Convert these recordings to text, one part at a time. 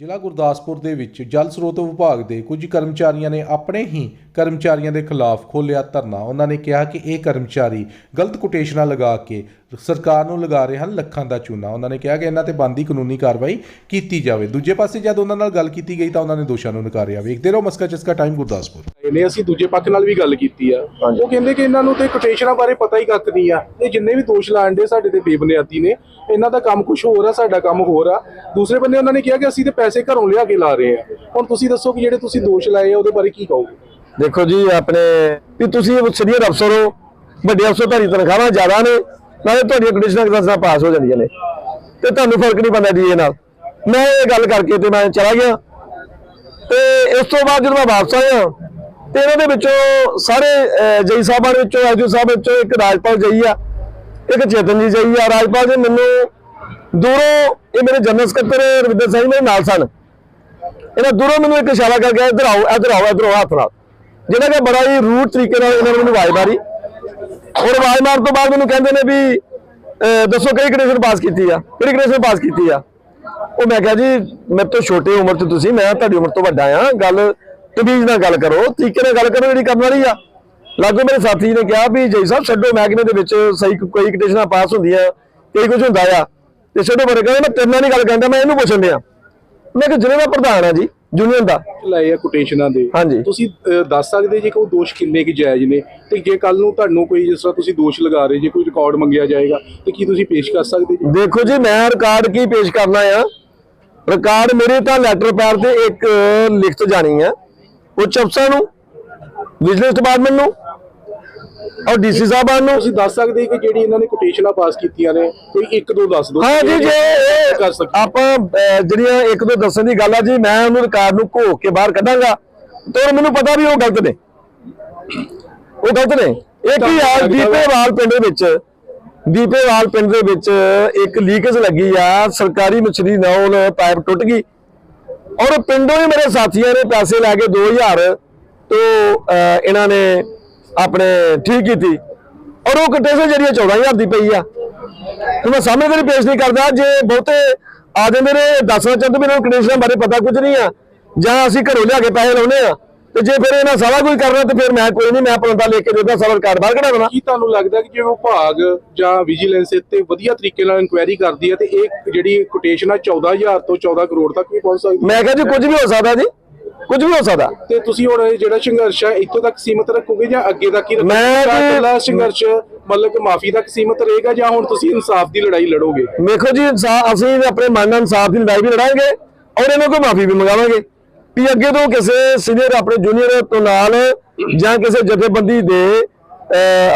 ਜ਼ਿਲ੍ਹਾ ਗੁਰਦਾਸਪੁਰ ਦੇ ਵਿੱਚ ਜਲ ਸਰੋਤ ਵਿਭਾਗ ਦੇ ਕੁਝ ਕਰਮਚਾਰੀਆਂ ਨੇ ਆਪਣੇ ਹੀ ਕਰਮਚਾਰੀਆਂ ਦੇ ਖਿਲਾਫ ਖੋਲ੍ਹਿਆ ਧਰਨਾ। ਉਹਨਾਂ ਨੇ ਕਿਹਾ ਕਿ ਇਹ ਕਰਮਚਾਰੀ ਗਲਤ ਕੋਟੇਸ਼ਨਾਂ ਲਗਾ ਕੇ ਸਰਕਾਰ ਨੂੰ ਲਗਾ ਰਹੇ ਹਨ ਲੱਖਾਂ ਦਾ ਚੂਨਾ। ਉਹਨਾਂ ਨੇ ਕਿਹਾ ਕਿ ਇਹਨਾਂ ਤੇ ਬੰਦੀ ਕਾਨੂੰਨੀ ਕਾਰਵਾਈ ਕੀਤੀ ਜਾਵੇ। ਦੂਜੇ ਪਾਸੇ ਜਦ ਉਹਨਾਂ ਨਾਲ ਗੱਲ ਕੀਤੀ ਗਈ ਤਾਂ ਉਹਨਾਂ ਨੇ ਦੋਸ਼ਾਂ ਨੂੰ ਨਕਾਰਿਆ। ਵੇਖਦੇ ਰਹੋ ਮਸਕਾ ਚਸਕਾ ਟਾਈਮ ਗੁਰਦਾਸਪੁਰ। ਨੇ ਅਸੀਂ ਦੂਜੇ ਪੱਖ ਨਾਲ ਵੀ ਗੱਲ ਕੀਤੀ ਆ। ਉਹ ਕਹਿੰਦੇ ਕਿ ਇਹਨਾਂ ਨੂੰ ਤੇ ਕੋਟੇਸ਼ਨਾਂ ਬਾਰੇ ਪਤਾ ਹੀ ਕੱਖ ਨਹੀਂ ਆ। ਇਹ ਜਿੰਨੇ ਵੀ ਦੋਸ਼ ਲਾਣ ਦੇ ਸਾਡੇ ਤੇ ਬੇਬੁਨਿਆਦੀ ਨੇ ਇਹਨਾਂ ਦਾ ਕੰਮ ਕੁਝ ਹੋਰ ਆ ਸਾਡਾ ਕੰਮ ਹੋਰ ਆ। ਦੂਸਰੇ ਬੰਦੇ ਉਹਨਾਂ ਨੇ ਕਿਹਾ ਕਿ ਅਸੀਂ ਤੇ ਪੈਸੇ ਘਰੋਂ ਲਿਆ ਕੇ ਲਾ ਰਹੇ ਆ। ਹੁਣ ਤੁਸੀਂ ਦੱਸੋ ਕਿ ਜਿਹੜੇ ਤੁਸੀਂ ਦੋਸ਼ ਲਾਏ ਆ, ਉਹਦੇ ਬਾਰੇ ਕੀ ਕਹੋਗੇ? ਦੇਖੋ ਜੀ, ਆਪਣੇ ਵੀ ਤੁਸੀਂ ਸੀਨੀਅਰ ਅਫਸਰ ਹੋ, ਵੱਡੇ ਅਫਸਰ ਤੁਹਾਡੀ ਤਨਖਾਹਾਂ ਜ਼ਿਆਦਾ ਨੇ, ਨਾਲੇ ਤੁਹਾਡੀਆਂ ਕੰਡੀਸ਼ਨਾਂ ਕਿਦਾਂ ਪਾਸ ਹੋ ਜਾਂਦੀਆਂ ਨੇ। ਤੇ ਤੁਹਾਨੂੰ ਫ਼ਰਕ ਨਹੀਂ ਪੈਂਦਾ ਜੀ ਇਹ ਨਾਲ। ਮੈਂ ਇਹ ਗੱਲ ਕਰਕੇ ਤੇ ਮੈਂ ਚਲਾ ਗਿਆ। ਤੇ ਇਸ ਤੋਂ ਬਾਅਦ ਜਦੋਂ ਮੈਂ ਵਾਪਸ ਆਇਆ, ਤੇ ਇਹਨਾਂ ਦੇ ਵਿੱਚੋਂ ਸਾਰੇ ਜਈ ਸਾਹਿਬਾਂ ਵਿੱਚੋਂ ਐਜੂ ਸਾਹਿਬ ਵਿੱਚੋਂ ਇੱਕ ਰਾਜਪਾਲ ਜਈ ਆ, ਇੱਕ ਚੇਤਨ ਜੀ ਜਈ ਆ। ਰਾਜਪਾਲ ਜੀ, ਮੈਨੂੰ ਦੂਰੋਂ ਇਹ ਮੇਰੇ ਜਨਰਲ ਸਕੱਤਰ ਰਵਿੰਦਰ ਸਿੰਘ ਮੇਰੇ ਨਾਲ ਸਨ। ਇਹਨਾਂ ਦੂਰੋਂ ਮੈਨੂੰ ਇੱਕ ਇਸ਼ਾਰਾ ਕਰਕੇ ਇੱਧਰ ਆਓ ਇੱਧਰ ਆਓ ਇੱਧਰ ਆਓ ਹੱਥ ਨਾਲ। ਜਿਹੜਾ ਕਿ ਬੜਾ ਹੀ ਰੂਟ ਤਰੀਕੇ ਨਾਲ ਇਹਨਾਂ ਨੇ ਮੈਨੂੰ ਆਵਾਜ਼ ਮਾਰੀ। ਔਰ ਆਵਾਜ਼ ਮਾਰਨ ਤੋਂ ਬਾਅਦ ਮੈਨੂੰ ਕਹਿੰਦੇ ਨੇ ਵੀ ਦੱਸੋ ਕਿਹੜੀ ਗ੍ਰੇਜੂਏਸ਼ਨ ਪਾਸ ਕੀਤੀ ਆ? ਕਿਹੜੀ ਗ੍ਰੇਜੂਏਸ਼ਨ ਪਾਸ ਕੀਤੀ ਆ? ਉਹ ਮੈਂ ਕਿਹਾ ਜੀ, ਮੇਰੇ ਤੋਂ ਛੋਟੇ ਉਮਰ 'ਚ ਤੁਸੀਂ, ਮੈਂ ਤੁਹਾਡੀ ਉਮਰ ਤੋਂ ਵੱਡਾ ਆ। ਗੱਲ ਤਮੀਜ਼ ਨਾਲ ਗੱਲ ਕਰੋ, ਤਰੀਕੇ ਨਾਲ ਗੱਲ ਕਰੋ, ਜਿਹੜੀ ਕਰਨ ਵਾਲੀ ਆ। ਲਾਗੋ ਮੇਰੇ ਸਾਥੀ ਨੇ ਕਿਹਾ ਵੀ, ਜੈ ਸਾਹਿਬ, ਛੱਡੋ, ਮਹਿਕਮੇ ਦੇ ਵਿੱਚ ਸਹੀ ਕੋਈ ਕੰਡੀਸ਼ਨਾਂ ਪਾਸ ਹੁੰਦੀਆਂ, ਕਈ ਕੁਝ ਹੁੰਦਾ ਆ। ਤੇ ਛੱਡੋ ਬਾਰੇ ਕਹਿੰਦਾ ਮੈਂ ਤੇਰੇ ਨਾਲ ਨਹੀਂ ਗੱਲ ਕਰਦਾ ਮੈਂ ਇਹਨੂੰ ਪੁੱਛਣ ਡਿਆ। ਮੈਂ ਕਿ ਜ਼ਿਲ੍ਹੇ ਦਾ ਪ੍ਰਧਾਨ ਆ ਜੀ ਯੂਨੀਅਨ ਦਾ। ਲਾਏ ਆ ਕੋਟੇਸ਼ਨਾਂ ਦੇ। ਹਾਂਜੀ। ਤੁਸੀਂ ਅਹ, ਦੱਸ ਸਕਦੇ ਜੇ ਕਿ ਉਹ ਦੋਸ਼ ਕਿੰਨੇ ਕਿ ਜਾਇਜ਼ ਨੇ? ਤੇ ਜੇ ਕੱਲ ਨੂੰ ਤੁਹਾਨੂੰ ਕੋਈ ਜਿਸ ਤਰ੍ਹਾਂ ਤੁਸੀਂ ਦੋਸ਼ ਲਗਾ ਰਹੇ ਜੇ ਕੋਈ ਰਿਕਾਰਡ ਮੰਗਿਆ ਜਾਏਗਾ ਤੇ ਕੀ ਤੁਸੀਂ ਪੇਸ਼ ਕਰ ਸਕਦੇ ਜੀ? ਦੇਖੋ ਜੀ ਮੈਂ ਰਿਕਾਰਡ ਕੀ ਪੇਸ਼ ਕਰਨਾ ਆ? ਰਿਕਾਰਡ ਮੇਰੇ ਤਾਂ ਲੈਟਰ ਪੈਰ ਤੇ ਇੱਕ ਲਿਖਤ ਜਾਣੀ ਆ ਉੱਚ ਅਫਸਰ ਨੂੰ ਵਿਜੀਲੈਂਸ ਡਿਪਾਰਟਮੈਂਟ ਨੂੰ ਔਰ ਡੀਸੀ ਸਾਹਿਬਾਨ ਨੂੰ ਤੁਸੀਂ ਦੱਸ ਸਕਦੇ ਕਿ ਜਿਹੜੀ ਇਹਨਾਂ ਨੇ ਕੋਟੇਸ਼ਨਾਂ ਪਾਸ ਕੀਤੀਆਂ ਨੇ ਕੋਈ ਇੱਕ ਦੋ ਦੱਸ ਦਿਓ। ਹਾਂ ਜੀ ਜੇ ਕਰ ਸਕਦੇ ਆਪਾਂ ਜਿਹੜੀਆਂ ਇੱਕ ਦੋ ਦੱਸਣ ਦੀ ਗੱਲ ਆ ਜੀ ਮੈਂ ਉਹਨੂੰ ਰਿਕਾਰਡ ਨੂੰ ਘੋਕ ਕੇ ਬਾਹਰ ਕੱਢਾਂਗਾ ਤੇ ਮੈਨੂੰ ਪਤਾ ਵੀ ਉਹ ਗਲਤ ਨੇ। ਉਹ ਗਲਤ ਨੇ। ਇੱਕ ਹੀ ਆ ਦੀਪੇਵਾਲ ਪਿੰਡ ਦੇ ਵਿੱਚ ਦੀਪੇਵਾਲ ਪਿੰਡ ਦੇ ਵਿੱਚ ਇੱਕ ਲੀਕੇਜ ਲੱਗੀ ਆ ਸਰਕਾਰੀ ਮਛਲੀ ਨਾਲ ਪਾਈਪ ਟੁੱਟ ਗਈ। ਔਰ ਪਿੰਡੋਂ ਹੀ ਮੇਰੇ ਸਾਥੀਆਂ ਨੇ ਪੈਸੇ ਲੈ ਕੇ 2000 ਤੋਂ ਇਹਨਾਂ ਨੇ ਆਪਣੇ ਠੀਕ ਕੀਤੀ। ਔਰ ਉਹ ਕੋਟੇਸ਼ਨ ਜਿਹੜੀ ਆ 14000 ਦੀ ਪਈ ਆ। ਤੇ ਮੈਂ ਸਾਹਮਣੇ ਤੇਰੀ ਪੇਸ਼ ਨਹੀਂ ਕਰਦਾ ਜੇ ਬਹੁਤੇ ਆ ਜਾਂਦੇ ਨੇ ਦੱਸਣਾ ਚਾਹੁੰਦੇ ਵੀ ਇਹਨਾਂ ਨੂੰ ਕੰਡੀਸ਼ਨਾਂ ਬਾਰੇ ਪਤਾ ਕੁਝ ਨਹੀਂ ਆ। ਜਾਂ ਅਸੀਂ ਘਰੋਂ ਲਿਆ ਕੇ ਪੈਸੇ ਲਾਉਨੇ ਆ ਤੇ ਜੇ ਫਿਰ ਇਹਨਾਂ ਸਾਰਾ ਕੁਝ ਕਰਨਾ ਤੇ ਫਿਰ ਮੈਂ ਕੋਈ ਨਹੀਂ ਮੈਂ ਪਰੰਦਾ ਲੈ ਕੇ ਦੇਦਾ ਸਾਰਾ ਰਿਕਾਰਡ ਬਾਹਰ ਕਢਾ ਦੇਣਾ। ਕੀ ਤੁਹਾਨੂੰ ਲੱਗਦਾ ਕਿ ਜੇ ਵਿਭਾਗ ਜਾਂ ਵਿਜੀਲੈਂਸ ਤੇ ਵਧੀਆ ਤਰੀਕੇ ਨਾਲ ਇਨਕੁਆਇਰੀ ਕਰਦੀ ਹੈ ਤੇ ਇਹ ਜਿਹੜੀ ਕੋਟੇਸ਼ਨ ਆ 14000 ਤੋਂ 14 ਕਰੋੜ ਤੱਕ ਵੀ ਪਹੁੰਚ ਸਕਦੀ ਮੈਂ ਕਿਹਾ ਜੀ ਕੁਝ ਵੀ ਹੋ ਸਕਦਾ ਜੀ। ਕੁਝ ਵੀ ਹੋ ਸਕਦਾ। ਤੇ ਤੁਸੀਂ ਹੁਣ ਇਹ ਜਿਹੜਾ ਸੰਘਰਸ਼ ਹੈ ਇੱਥੋਂ ਤੱਕ ਸੀਮਿਤ ਰੱਖੋਗੇ ਜਾਂ ਅੱਗੇ ਤੱਕ ਹੀ ਰੱਖੋਗੇ? ਮੈਂ ਤੇ- ਸੰਘਰਸ਼ ਮਤਲਬ ਕਿ ਮਾਫੀ ਤੱਕ ਸੀਮਿਤ ਰਹੇਗਾ ਜਾਂ ਹੁਣ ਤੁਸੀਂ ਇਨਸਾਫ ਦੀ ਲੜਾਈ ਲੜੋਗੇ? ਵੇਖੋ ਜੀ ਇਨਸਾ- ਅਸੀਂ ਆਪਣੇ ਮਨ ਨਾਲ ਇਨਸਾਫ ਦੀ ਲੜਾਈ ਵੀ ਲੜਾਂਗੇ ਔਰ ਇਹਨਾਂ ਕੋਲ ਮਾਫੀ ਵੀ ਮੰਗਾਵਾਂਗੇ। ਵੀ ਅੱਗੇ ਤੋਂ ਕਿਸੇ ਸੀਨੀਅਰ ਆਪਣੇ ਜੂਨੀਅਰ ਤੋਂ ਨਾਲ ਜਾਂ ਕਿਸੇ ਜਥੇਬੰਦੀ ਦੇ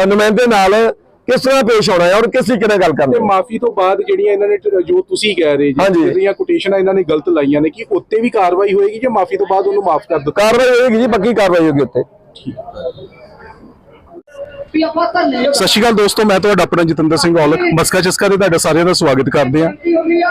ਅਹ, ਨੁਮਾਇੰਦੇ ਨਾਲ ਕਿਸ ਤਰ੍ਹਾਂ ਪੇਸ਼ ਆਉਣਾ ਹੈ ਔਰ ਕਿਸ ਤਰੀਕੇ ਨਾਲ ਗੱਲ ਕਰਨੀ ਤੇ ਹੈ? ਮਾਫੀ ਤੋਂ ਬਾਅਦ ਜਿਹੜੀਆਂ ਇਹਨਾਂ ਨੇ ਜੋ ਤੁਸੀਂ ਕਹਿ ਰਹੇ ਹਾਂਜੀ। ਜੀ ਜਿਹੜੀਆਂ ਕੋਟੇਸ਼ਨਾਂ ਇਹਨਾਂ ਨੇ ਗਲਤ ਲਾਈਆਂ ਨੇ ਕਿ ਉੱਤੇ ਵੀ ਕਾਰਵਾਈ ਹੋਏਗੀ ਜਾਂ ਮਾਫੀ ਤੋਂ ਬਾਅਦ ਉਹਨੂੰ ਮਾਫ ਕਰ ਦਿੱਤਾ? ਕਾਰਵਾਈ ਹੋਏਗੀ ਜੀ ਪੱਕੀ ਕਾਰਵਾਈ ਹੋਏਗੀ ਉੱਤੇ। ਸਤਿ ਸ਼੍ਰੀ ਅਕਾਲ ਦੋਸਤੋ ਮੈਂ ਤੁਹਾਡਾ ਆਪਣਾ ਜਤਿੰਦਰ ਸਿੰਘ ਔਲਖ ਮਸਕਾ ਚਸਕਾ ਦੇ ਤੁਹਾਡਾ ਸਾਰਿਆਂ ਦਾ ਸਵਾਗਤ ਕਰਦੇ ਹਾਂ।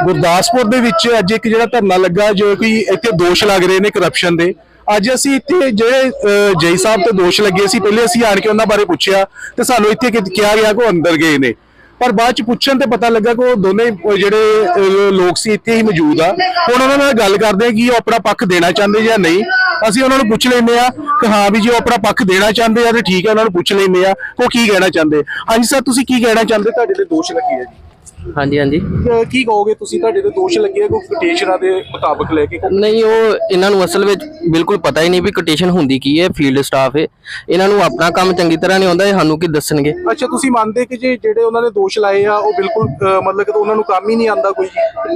ਗੁਰਦਾਸਪੁਰ ਦੇ ਵਿੱਚ ਅੱਜ ਇੱਕ ਜਿਹੜਾ ਧਰਨਾ ਲੱਗਾ ਜੋ ਕਿ ਇੱਥੇ ਦੋਸ਼ ਲੱਗ ਰਹੇ ਨੇ ਕਰਪਸ਼ਨ ਦੇ। ਅੱਜ ਅਸੀਂ ਇੱਥੇ ਜਿਹੜੇ ਅਹ, ਜੈ ਸਾਹਿਬ ਤੇ ਦੋਸ਼ ਲੱਗੇ ਸੀ ਪਹਿਲੇ ਅਸੀਂ ਆਣ ਕੇ ਉਹਨਾਂ ਬਾਰੇ ਪੁੱਛਿਆ ਤੇ ਸਾਨੂੰ ਇੱਥੇ ਕਿਹਾ ਗਿਆ ਕਿ ਉਹ ਅੰਦਰ ਗਏ ਨੇ। ਪਰ ਬਾਅਦ ਚ ਪੁੱਛਣ ਤੇ ਪਤਾ ਲੱਗਾ ਕਿ ਉਹ ਦੋਨੇ ਜਿਹੜੇ ਲੋਕ ਸੀ ਇੱਥੇ ਹੀ ਮੌਜੂਦ ਆ। ਹੁਣ ਉਹਨਾਂ ਨਾਲ ਗੱਲ ਕਰਦੇ ਆ ਕਿ ਉਹ ਆਪਣਾ ਪੱਖ ਦੇਣਾ ਚਾਹੁੰਦੇ ਜਾਂ ਨਹੀਂ। ਅਸੀਂ ਉਹਨਾਂ ਨੂੰ ਪੁੱਛ ਲੈਂਦੇ ਆ ਕਿ ਹਾਂ ਵੀ ਜੇ ਉਹ ਆਪਣਾ ਪੱਖ ਦੇਣਾ ਚਾਹੁੰਦੇ ਆ ਤੇ ਠੀਕ ਹੈ ਉਹਨਾਂ ਨੂੰ ਪੁੱਛ ਲੈਂਦੇ ਆ ਉਹ ਕੀ ਕਹਿਣਾ ਚਾਹੁੰਦੇ। ਹਾਂਜੀ ਸਰ ਤੁਸੀਂ ਕੀ ਕਹਿਣਾ ਚਾਹੁੰਦੇ? ਤੁਹਾਡੇ ਤੇ ਦੋਸ਼ ਲੱਗੇ ਆ ਜੀ। ਹਾਂਜੀ ਹਾਂਜੀ। ਅਹ ਕੀ ਕਹੋਗੇ ਤੁਸੀਂ? ਤੁਹਾਡੇ ਤੇ ਦੋਸ਼ ਲੱਗੇ ਆ ਕੋਈ ਕੋਟੇਸ਼ਨਾਂ ਦੇ ਮੁਤਾਬਕ ਲੈ ਕੇ? ਨਹੀਂ ਉਹ ਇਹਨਾਂ ਨੂੰ ਅਸਲ ਵਿੱਚ ਬਿਲਕੁਲ ਪਤਾ ਹੀ ਨਹੀਂ ਵੀ ਕੋਟੇਸ਼ਨ ਹੁੰਦੀ ਕੀ ਹੈ ਫੀਲਡ ਸਟਾਫ ਹੈ ਇਹਨਾਂ ਨੂੰ ਆਪਣਾ ਕੰਮ ਚੰਗੀ ਤਰ੍ਹਾਂ ਨਹੀਂ ਆਉਂਦਾ ਇਹ ਸਾਨੂੰ ਕੀ ਦੱਸਣਗੇ? ਅੱਛਾ ਤੁਸੀਂ ਮੰਨਦੇ ਕਿ ਜੇ ਜਿਹੜੇ ਉਹਨਾਂ ਨੇ ਦੋਸ਼ ਲਾਏ ਆ ਉਹ ਬਿਲਕੁਲ ਅਹ, ਮਤਲਬ ਕਿ ਉਹਨਾਂ ਨੂੰ ਕੰਮ ਹੀ ਨਹੀਂ ਆਂਦਾ ਕੋਈ?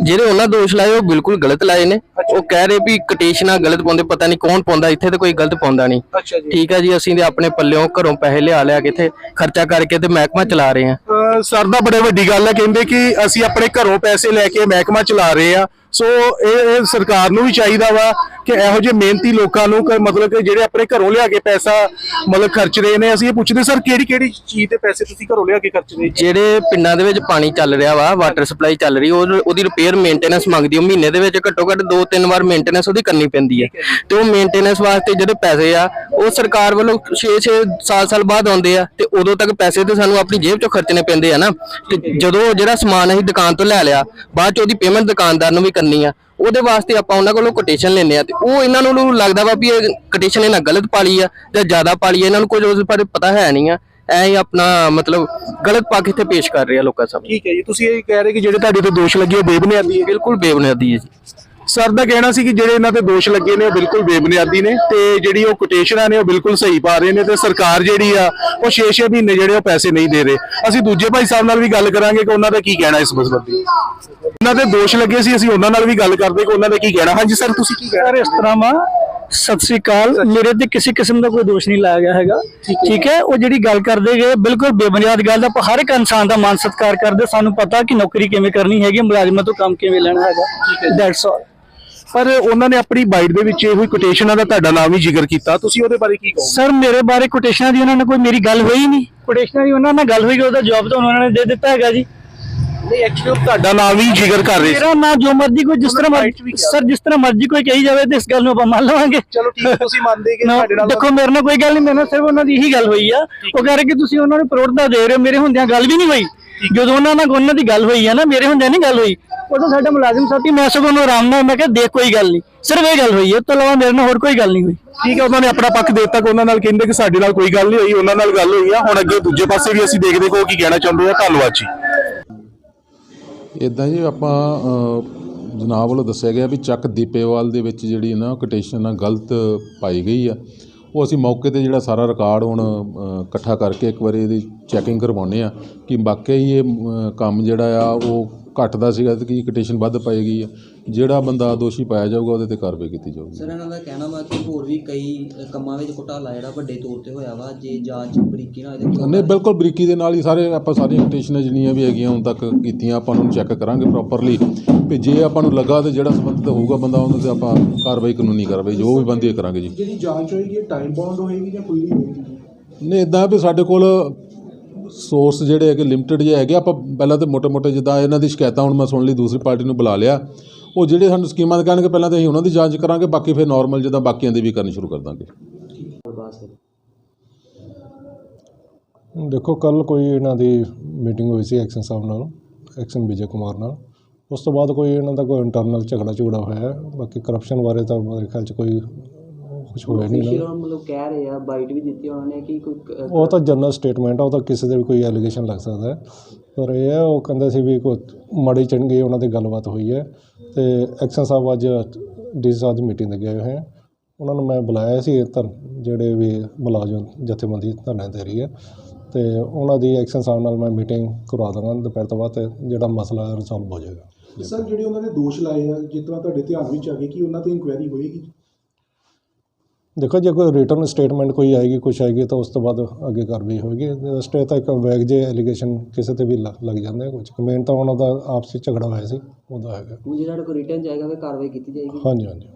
ਜਿਹੜੇ ਉਹਨਾਂ ਦੋਸ਼ ਲਾਏ ਉਹ ਬਿਲਕੁਲ ਗਲਤ ਲਾਏ ਨੇ। ਉਹ ਕਹਿ ਰਹੇ ਵੀ ਕੋਟੇਸ਼ਨਾਂ ਗਲਤ ਪਾਉਂਦੇ ਪਤਾ ਨਹੀਂ ਕੌਣ ਪਾਉਂਦਾ ਇੱਥੇ ਤੇ ਕੋਈ ਗਲਤ ਪਾਉਂਦਾ ਨਹੀਂ। ਅੱਛਾ ਜੀ। ਠੀਕ ਹੈ ਜੀ ਅਸੀਂ ਤੇ ਆਪਣੇ ਪੱਲਿਓਂ ਘਰੋਂ ਪੈਸੇ ਲਿਆ ਲਿਆ ਕੇ ਇੱਥੇ ਖਰਚਾ ਕਰਕੇ ਤੇ ਮਹਿਕਮਾ ਚਲਾ ਰਹੇ ਹਾਂ। ਅਹ ਸਰ ਦਾ ਬੜੇ ਵੱਡੀ ਗੱਲ ਹੈ ਕਹਿੰਦੇ ਕਿ ਅਸੀਂ ਆਪਣੇ ਘਰੋਂ ਪੈਸੇ ਲੈ ਕੇ ਮਹਿਕਮਾ ਚਲਾ ਰਹੇ ਆ ਸੋ ਇਹ ਇਹ ਸਰਕਾਰ ਨੂੰ ਵੀ ਚਾਹੀਦਾ ਵਾ ਕਿ ਇਹੋ ਜਿਹੇ ਮਿਹਨਤੀ ਲੋਕਾਂ ਨੂੰ ਕਿ ਮਤਲਬ ਕਿ ਜਿਹੜੇ ਆਪਣੇ ਘਰੋਂ ਲਿਆ ਕੇ ਪੈਸਾ ਮਤਲਬ ਖਰਚ ਰਹੇ ਨੇ ਅਸੀਂ ਇਹ ਪੁੱਛਦੇ ਸਰ ਕਿਹੜੀ ਕਿਹੜੀ ਚੀਜ਼ ਦੇ ਪੈਸੇ ਤੁਸੀਂ ਘਰੋਂ ਲਿਆ ਕੇ ਖਰਚ ਰਹੇ ਜਿਹੜੇ ਪਿੰਡਾਂ ਦੇ ਵਿੱਚ ਪਾਣੀ ਚੱਲ ਰਿਹਾ ਵਾ ਵਾਟਰ ਸਪਲਾਈ ਚੱਲ ਰਹੀ ਉਹ ਉਹਦੀ ਰਿਪੇਅਰ ਮੇਨਟੇਨੈਂਸ ਮੰਗਦੀ ਉਹ ਮਹੀਨੇ ਦੇ ਵਿੱਚ ਘੱਟੋ ਘੱਟ ਦੋ ਤਿੰਨ ਵਾਰ ਮੇਨਟੇਨੈਂਸ ਉਹਦੀ ਕਰਨੀ ਪੈਂਦੀ ਹੈ। ਤੇ ਉਹ ਮੇਨਟੇਨੈਂਸ ਵਾਸਤੇ ਜਿਹੜੇ ਪੈਸੇ ਆ ਉਹ ਸਰਕਾਰ ਵੱਲੋਂ 6-6 ਸਾਲ-ਸਾਲ ਬਾਅਦ ਆਉਂਦੇ ਆ ਤੇ ਉਦੋਂ ਤੱਕ ਪੈਸੇ ਤੇ ਸਾਨੂੰ ਆਪਣੀ ਜੇਬ ਚੋਂ ਖਰਚਣੇ ਪੈਂਦੇ ਆ ਨਾ। ਤੇ ਜਦੋਂ ਜਿਹੜਾ ਸਮਾਨ ਅਸੀਂ ਦੁਕਾਨ ਤੋਂ ਲੈ ਲਿਆ ਬਾਅਦ ਚ ਉਹਦੀ ਪੇਮੈਂਟ ਦੁਕਾਨਦਾਰ ਨੂੰ ਵੀ ਕਰਨੀ ਆ ਉਹਦੇ ਵਾਸਤੇ ਆਪਾਂ ਉਹਨਾਂ ਕੋਲੋਂ ਕੋਟੇਸ਼ਨ ਲੈਂਦੇ ਆ ਤੇ ਉਹ ਇਹਨਾਂ ਨੂੰ ਲੱਗਦਾ ਵਾ ਵੀ ਇਹ ਕੋਟੇਸ਼ਨ ਇਹਨਾਂ ਗਲਤ ਪਾਲੀ ਆ ਜਾਂ ਜ਼ਿਆਦਾ ਪਾਲੀ ਆ ਇਹਨਾਂ ਨੂੰ ਕੁਝ ਉਸ ਬਾਰੇ ਪਤਾ ਹੈ ਨਹੀਂ ਆ ਐ ਹੀ ਆਪਣਾ ਮਤਲਬ ਗਲਤ ਪਾ ਕੇ ਇੱਥੇ ਪੇਸ਼ ਕਰ ਰਹੇ ਲੋਕਾਂ ਸਾਹਮਣੇ। ਠੀਕ ਹੈ ਜੀ ਤੁਸੀਂ ਇਹ ਕਹਿ ਰਹੇ ਕਿ ਜਿਹੜੇ ਤੁਹਾਡੇ ਤੇ ਦੋਸ਼ ਲੱਗੇ ਉਹ ਬੇਬੁਨਿਆਦੀ ਹੈ ਬਿਲਕੁਲ ਬੇਬੁਨਿਆਦੀ ਹੈ ਜੀ। ਸਰ ਦਾ ਕਹਿਣਾ ਸੀ ਕਿ ਜਿਹੜੇ ਇਹਨਾਂ ਤੇ ਦੋਸ਼ ਲੱਗੇ ਨੇ ਉਹ ਬਿਲਕੁਲ ਬੇਬੁਨਿਆਦੀ ਨੇ ਤੇ ਜਿਹੜੀ ਉਹ ਕੋਟੇਸ਼ਨਾਂ ਨੇ ਉਹ ਬਿਲਕੁਲ ਸਹੀ ਪਾ ਰਹੇ ਨੇ ਤੇ ਸਰਕਾਰ ਜਿਹੜੀ ਆ ਉਹ 6-6 ਮਹੀਨੇ ਜਿਹੜੇ ਉਹ ਪੈਸੇ ਨਹੀਂ ਦੇ ਰਹੇ। ਅਸੀਂ ਦੂਜੇ ਭਾਈ ਸਾਹਿਬ ਨਾਲ ਵੀ ਗੱਲ ਕਰਾਂਗੇ ਕਿ ਉਹਨਾਂ ਦਾ ਕੀ ਕਹਿਣਾ ਇਸ ਸੰਬੰਧੀ। ਉਹਨਾਂ ਦੇ ਦੋਸ਼ ਲੱਗੇ ਸੀ ਅਸੀਂ ਉਹਨਾਂ ਨਾਲ ਵੀ ਗੱਲ ਕਰਦੇ ਕਿ ਉਹਨਾਂ ਦਾ ਕੀ ਕਹਿਣਾ। ਹਾਂਜੀ ਸਰ ਤੁਸੀਂ ਕੀ ਕਹਿਣਾ? ਸਰ ਇਸ ਤਰ੍ਹਾਂ ਵਾ ਸਤਿ ਸ੍ਰੀ ਅਕਾਲ। ਮੇਰੇ ਤੇ ਕਿਸੇ ਕਿਸਮ ਦਾ ਕੋਈ ਦੋਸ਼ ਨਹੀਂ ਲਾਇਆ ਗਿਆ ਹੈਗਾ। ਠੀਕ ਹੈ। ਉਹ ਜਿਹੜੀ ਗੱਲ ਕਰਦੇ ਗਏ ਬਿਲਕੁਲ ਬੇਬੁਨਿਆਦ ਗੱਲ ਦਾ ਹਰ ਇੱਕ ਇਨਸਾਨ ਦਾ ਮਾਨ ਸਤਿਕਾਰ ਕਰਦੇ ਸਾਨੂੰ ਪਤਾ ਕਿ ਨੌਕਰੀ ਕਿਵੇਂ ਕਰਨੀ ਹੈਗੀ ਮੁਲਾਜ਼ਮਾਂ ਤੋਂ ਕੰਮ ਕਿਵੇਂ ਲੈਣਾ ਹੈਗਾ। ਦੈਟਸ ਆਲ ਪਰ ਉਹਨਾਂ ਨੇ ਆਪਣੀ ਬਾਈਟ ਦੇ ਵਿੱਚ ਇਹੋ ਹੀ ਕੋਟੇਸ਼ਨਾਂ ਦਾ ਤੁਹਾਡਾ ਨਾਮ ਵੀ ਜ਼ਿਕਰ ਕੀਤਾ। ਤੁਸੀਂ ਉਹਦੇ ਬਾਰੇ ਕੀ ਕਹੋਗੇ? ਸਰ ਮੇਰੇ ਬਾਰੇ ਕੋਟੇਸ਼ਨਾਂ ਦੀ ਉਹਨਾਂ ਨਾਲ ਕੋਈ ਮੇਰੀ ਗੱਲ ਹੋਈ ਨਹੀਂ। ਕੋਟੇਸ਼ਨਾਂ ਦੀ ਉਹਨਾਂ ਨਾਲ ਗੱਲ ਹੋਈ ਉਹਦਾ ਜਵਾਬ ਤਾਂ ਉਹਨਾਂ ਨੇ ਦੇ ਦਿੱਤਾ ਹੈਗਾ ਜੀ। ਨਹੀਂ ਐਕਚੁਅਲੀ ਤੁਹਾਡਾ ਨਾਮ ਵੀ ਜ਼ਿਕਰ ਕਰ ਰਹੇ ਸੀ। ਮੇਰਾ ਨਾ ਜੋ ਮਰਜ਼ੀ ਕੋਈ ਜਿਸ ਤਰ੍ਹਾਂ ਮਰਜ਼ੀ ਸਰ ਜਿਸ ਤਰ੍ਹਾਂ ਮਰਜ਼ੀ ਕੋਈ ਕਹੀ ਜਾਵੇ ਤੇ ਇਸ ਗੱਲ ਨੂੰ ਆਪਾਂ ਮੰਨ ਲਵਾਂਗੇ। ਚਲੋ ਠੀਕ ਤੁਸੀਂ ਮੰਨਦੇ ਕਿ ਨਾ, ਤੁਹਾਡੇ ਨਾਲ ਦੇਖੋ ਮੇਰੇ ਨਾਲ ਕੋਈ ਗੱਲ ਨਹੀਂ ਮੇਰੇ ਨਾਲ ਸਿਰਫ ਉਹਨਾਂ ਦੀ ਇਹੀ ਗੱਲ ਹੋਈ ਆ। ਉਹ ਕਹਿ ਰਹੇ ਕਿ ਤੁਸੀਂ ਉਹਨਾਂ ਨੂੰ ਪ੍ਰੋੜਤਾ ਦੇ ਰਹੇ ਹੋ ਮੇਰੇ ਹੁੰਦਿਆਂ ਗੱਲ ਵੀ ਨਹੀਂ ਹੋਈ। ਜਦੋਂ ਉਹਨਾਂ ਨਾਲ ਉਹਨਾਂ ਦੀ ਗੱਲ ਹੋਈ ਆ ਨਾ ਮੇਰੇ ਹੁੰਦਿਆਂ ਨਹੀਂ ਗੱਲ ਹੋਈ। ਉਦੋਂ ਸਾਡਾ ਮੁਲਾਜ਼ਮ ਸਾਥੀ ਮੈਂ ਸਗੋਂ ਉਹਨੂੰ ਆਰਾਮ ਨਾਲ ਮੈਂ ਕਿਹਾ ਦੇਖ ਕੋਈ ਗੱਲ ਨਹੀਂ। ਸਿਰਫ ਇਹ ਗੱਲ ਹੋਈ ਹੈ ਤੋਂ ਇਲਾਵਾ ਮੇਰੇ ਨਾਲ ਹੋਰ ਕੋਈ ਗੱਲ ਨਹੀਂ ਹੋਈ। ਠੀਕ ਹੈ ਉਹਨਾਂ ਨੇ ਆਪਣਾ ਪੱਖ ਦੇ ਦਿੱਤਾ ਕਿ ਉਹਨਾਂ ਨਾਲ ਕਹਿੰਦੇ ਕਿ ਸਾਡੇ ਨਾਲ ਕੋਈ ਗੱਲ ਨਹੀਂ ਹੋਈ ਉਹਨਾਂ ਨਾਲ ਗੱਲ ਹੋਈ ਆ। ਹੁਣ ਅੱਗੇ ਦੂਜੇ ਪਾਸੇ ਵੀ ਅਸੀਂ ਦੇਖਦੇ ਕੋ ਕੀ ਕਹਿਣਾ ਚਾਹੁੰਦੇ ਆ। ਧੰਨਵਾਦ ਜੀ। ਇਦਾਂ ਜੀ ਆਪਾਂ ਜਨਾਬ ਵੱਲੋਂ ਦੱਸਿਆ ਗਿਆ ਵੀ ਚੱਕ ਦੀਪੇਵਾਲ ਦੇ ਵਿੱਚ ਜਿਹੜੀ ਨਾ ਕੋਟੇਸ਼ਨ ਆ ਗਲਤ ਪਾਈ ਗਈ ਆ। ਉਹ ਅਸੀਂ ਮੌਕੇ ਤੇ ਜਿਹੜਾ ਸਾਰਾ ਰਿਕਾਰਡ ਹੁਣ ਇਕੱਠਾ ਕਰਕੇ ਇੱਕ ਵਾਰੀ ਇਹਦੀ ਚੈਕਿੰਗ ਕਰਵਾਉਂਦੇ ਆ ਕਿ ਵਾਕਈ ਹੀ ਇਹ ਕੰਮ ਜਿਹੜਾ ਆ ਉਹ ਘਟਦਾ ਸੀਗਾ ਤੇ ਕੀ ਕੋਟੇਸ਼ਨ ਵੱਧ ਪਾਈ ਗਈ ਆ। ਜਿਹੜਾ ਬੰਦਾ ਦੋਸ਼ੀ ਪਾਇਆ ਜਾਊਗਾ ਉਹਦੇ ਤੇ ਕਾਰਵਾਈ ਕੀਤੀ ਜਾਊਗੀ। ਸਰ ਇਹਨਾਂ ਦਾ ਕਹਿਣਾ ਵਾ ਕਿ ਹੋਰ ਵੀ ਕਈ ਕੰਮਾਂ ਵਿੱਚ ਘੁਟਾਲਾ ਜਿਹੜਾ ਵੱਡੇ ਤੌਰ ਤੇ ਹੋਇਆ ਵਾ ਜੇ ਜਾਂਚ ਬਰੀਕੀ ਨਾਲ ਇਹਦੇ ਨਹੀਂ ਬਿਲਕੁਲ ਬਰੀਕੀ ਦੇ ਨਾਲ ਹੀ ਸਾਰੇ ਆਪਾਂ ਸਾਰੀਆਂ ਕੋਟੇਸ਼ਨਾਂ ਜਿੰਨੀਆਂ ਵੀ ਹੈਗੀਆਂ ਹੁਣ ਤੱਕ ਕੀਤੀਆਂ ਆਪਾਂ ਉਹਨਾਂ ਚੈੱਕ ਕਰਾਂਗੇ ਪ੍ਰੋਪਰਲੀ ਵੀ ਜੇ ਆਪਾਂ ਨੂੰ ਲੱਗਾ ਤੇ ਜਿਹੜਾ ਸੰਬੰਧਿਤ ਹੋਊਗਾ ਬੰਦਾ ਉਹਨਾਂ ਤੇ ਆਪਾਂ ਕਾਰਵਾਈ ਕਾਨੂੰਨੀ ਕਾਰਵਾਈ ਜੋ ਵੀ ਬੰਦੀ ਹੈ ਕਰਾਂਗੇ ਜੀ। ਜਿਹੜੀ ਜਾਂਚ ਹੋਏਗੀ ਟਾਈਮ ਬਾਉਂਡ ਹੋਏਗੀ ਜਾਂ ਖੁੱਲੀ ਹੋਏਗੀ? ਨਹੀਂ ਇਦਾਂ ਵੀ ਸਾਡੇ ਕੋਲ ਸੋਰਸ ਜਿਹੜੇ ਹੈਗੇ ਲਿਮਟਿਡ ਜਿਹੇ ਹੈਗੇ, ਆਪਾਂ ਪਹਿਲਾਂ ਤੇ ਮੋਟੇ-ਮੋਟੇ ਜਿੱਦਾਂ ਇਹਨਾਂ ਦੀ ਸ਼ਿਕਾਇਤਾਂ ਹੁਣ ਮੈਂ ਸੁਣ ਲਈ, ਦੂਸਰੀ ਪਾਰਟੀ ਨੂੰ ਬੁਲਾ ਲਿਆ ਉਹ ਜਿਹੜੇ ਸਾਨੂੰ ਸਕੀਮਾਂ ਦੇ ਕਹਿਣਗੇ, ਪਹਿਲਾਂ ਤੇ ਅਸੀਂ ਉਹਨਾਂ ਦੀ ਜਾਂਚ ਕਰਾਂਗੇ, ਬਾਕੀ ਫਿਰ ਨਾਰਮਲ ਜਿੱਦਾਂ ਬਾਕੀਆਂ ਦੀ ਵੀ ਕਰਨੀ ਸ਼ੁਰੂ ਕਰ ਦਾਂਗੇ ਦੇਖੋ ਕੱਲ ਕੋਈ ਇਹਨਾਂ ਦੀ ਮੀਟਿੰਗ ਹੋਈ ਸੀ ਐਕਸ਼ਨ ਸਾਹਿਬ ਨਾਲ ਐਕਸ਼ਨ ਵਿਜੇ ਕੁਮਾਰ ਨਾਲ ਉਸ ਤੋਂ ਬਾਅਦ ਕੋਈ ਇਹਨਾਂ ਦਾ ਕੋਈ ਇੰਟਰਨਲ ਝਗੜਾ ਝੁਗੜਾ ਹੋਇਆ ਹੈ। ਬਾਕੀ ਕਰਪਸ਼ਨ ਬਾਰੇ ਤਾਂ ਮੇਰੇ ਖਿਆਲ ਚ ਕੋਈ ਕੁਝ ਹੋਇਆ ਨਹੀਂ ਦਾ। ਮਤਲਬ ਕਹਿ ਰਹੇ ਆ ਬਾਈਟ ਵੀ ਦਿੱਤੀ ਉਹਨਾਂ ਨੇ ਕਿ ਕੋਈ ਕ- ਉਹ ਤਾਂ ਜਨਰਲ ਸਟੇਟਮੈਂਟ ਆ ਉਹ ਤਾਂ ਕਿਸੇ ਦੇ ਵੀ ਕੋਈ ਐਲੀਗੇਸ਼ਨ ਲੱਗ ਸਕਦਾ ਹੈ। ਪਰ ਇਹ ਹੈ ਉਹ ਕਹਿੰਦੇ ਸੀ ਵੀ ਕੋਈ ਮਾੜੀ ਚੰਗੀ ਉਹਨਾਂ ਦੀ ਗੱਲਬਾਤ ਹੋਈ ਹੈ ਤੇ ਐਕਸ਼ਨ ਸਾਹਿਬ ਅੱਜ ਡੀ ਸਾਹਿਬ ਦੀ ਮੀਟਿੰਗ ਤੇ ਗਏ ਹੋਏ ਹੈ ਉਹਨਾਂ ਨੂੰ ਮੈਂ ਬੁਲਾਇਆ ਸੀ ਧਰ ਜਿਹੜੇ ਵੀ ਮੁਲਾਜ਼ਮ ਜਥੇਬੰਦੀ ਧਰਨੇ ਦੇ ਰਹੀ ਹੈ। ਤੇ ਉਹਨਾਂ ਦੀ ਐਕਸ਼ਨ ਸਾਹਿਬ ਨਾਲ ਮੈਂ ਮੀਟਿੰਗ ਕਰਵਾ ਦਾਂਗਾ ਦੁਪਹਿਰ ਤੋਂ ਬਾਅਦ ਤੇ ਜਿਹੜਾ ਮਸਲਾ ਰਿਜ਼ੋਲਵ ਹੋ ਜਾਏਗਾ। ਸਰ ਜਿਹੜੇ ਉਹਨਾਂ ਨੇ ਦੋਸ਼ ਲਾਏ ਆ ਜਿਸ ਤਰ੍ਹਾਂ ਤੁਹਾਡੇ ਧਿਆਨ ਵਿੱਚ ਆ ਗਏ ਕਿ ਉਹਨਾਂ ਤੇ ਇਨਕੁਆਇਰੀ ਹੋਏਗੀ? ਦੇਖੋ ਜੇ ਕੋਈ ਰਿਟਰਨ ਸਟੇਟਮੈਂਟ ਕੋਈ ਆਏਗੀ ਕੁਛ ਆਏਗੀ ਤਾਂ ਉਸ ਤੋਂ ਬਾਅਦ ਅੱਗੇ ਕਾਰਵਾਈ ਹੋਏਗੀ। ਸਟੇ ਤਾਂ ਇੱਕ ਵੈਗ ਜੇ ਐਲੀਗੇਸ਼ਨ ਕਿਸੇ ਤੇ ਵੀ ਲੱਗ ਲੱਗ ਜਾਂਦੇ ਆ ਕੁਝ ਮੇਨ ਤਾਂ ਉਹਨਾਂ ਦਾ ਆਪਸੀ ਝਗੜਾ ਹੋਇਆ ਸੀ ਉਹਦਾ ਹੈਗਾ। ਹੁਣ ਜੇ ਸਾਡੇ ਕੋਲ ਰਿਟਰਨ ਜਾਏਗਾ ਕਾਰਵਾਈ ਕੀਤੀ ਜਾਏਗੀ। ਹਾਂਜੀ ਹਾਂਜੀ।